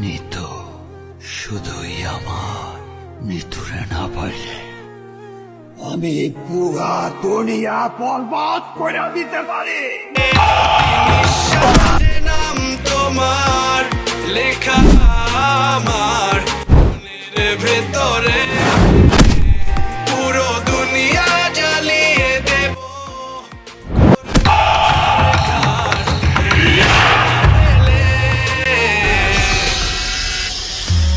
নিতু, শুধুই আমার মৃত্যুরে না পাইলে। আমি পুরা দুনিয়া বরবাদ করে দিতে পারি। নাম তোমার, লেখা আমার।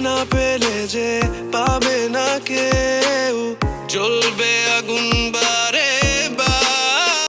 না পেলে যে পাবে না কেউ। চল